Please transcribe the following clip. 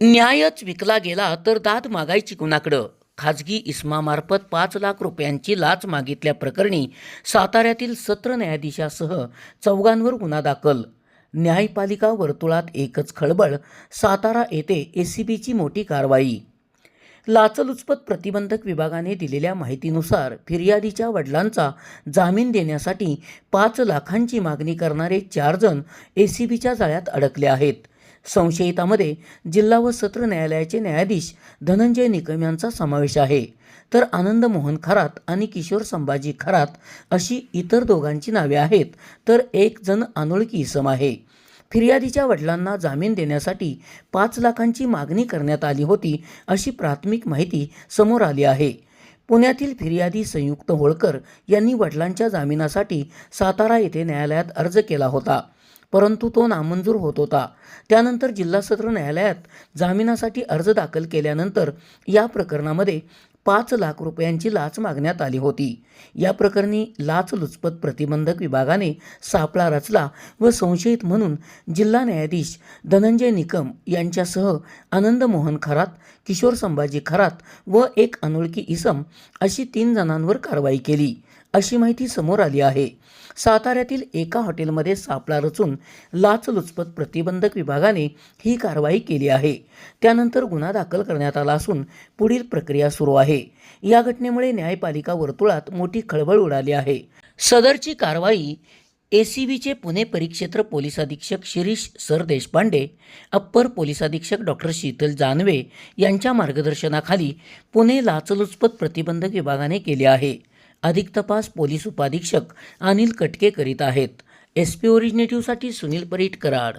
न्यायच विकला गेला तर दाद मागायची कुणाकडं? खाजगी इस्मामार्फत पाच लाख रुपयांची लाच मागितल्या प्रकरणी साताऱ्यातील सत्र न्यायाधीशासह चौघांवर गुन्हा दाखल. न्यायपालिका वर्तुळात एकच खळबळ सातारा येथे एसीबीची मोठी कारवाई. लाचलुचपत प्रतिबंधक विभागाने दिलेल्या माहितीनुसार फिर्यादीच्या वडिलांचा जामीन देण्यासाठी पाच लाखांची मागणी करणारे चार जण एसीबीच्या जाळ्यात अडकले आहेत. संशयितामध्ये जिल्हा व सत्र न्यायालयाचे न्यायाधीश धनंजय निकम यांचा समावेश आहे. तर आनंद मोहन खरात आणि किशोर संभाजी खरात अशी इतर दोघांची नावे आहेत. तर एक जण अनोळखी इसम आहे. फिर्यादीच्या वडिलांना जामीन देण्यासाठी पाच लाखांची मागणी करण्यात आली होती अशी प्राथमिक माहिती समोर आली आहे. पुण्यातील फिर्यादी संयुक्त होळकर यांनी वडिलांच्या जामिनासाठी सातारा येथे न्यायालयात अर्ज केला होता. परंतु तो नामंजूर होत होता. त्यानंतर जिल्हा सत्र न्यायालयात जामिनासाठी अर्ज दाखल केल्यानंतर या प्रकरणामध्ये पाच लाख रुपयांची लाच मागण्यात आली होती. या प्रकरणी लाचलुचपत प्रतिबंधक विभागाने सापळा रचला व संशयित म्हणून जिल्हा न्यायाधीश धनंजय निकम यांच्यासह आनंद मोहन खरात किशोर संभाजी खरात व एक अनोळखी इसम अशी तीन जणांवर कारवाई केली. अशी माहिती समोर आली आहे. साताऱ्यातील एका हॉटेलमध्ये सापळा रचून लाचलुचपत प्रतिबंधक विभागाने ही कारवाई केली आहे. त्यानंतर गुन्हा दाखल करण्यात आला असून पुढील प्रक्रिया सुरू आहे. या घटनेमुळे न्यायपालिका वर्तुळात मोठी खळबळ उडाली आहे. सदरची कारवाई ए सी बीचे पुणे परिक्षेत्र पोलीस अधीक्षक Shirish sir Deshpande upper police अधीक्षक डॉक्टर शीतल जानवे यांच्या मार्गदर्शनाखाली पुणे लाचलुचपत प्रतिबंधक विभागाने केली आहे. अधिक तपास पोलीस उपाधीक्षक अनिल कटके करीत आहेत. एस पी ओरिजिनेटिव्हसाठी सुनील परीट कराड.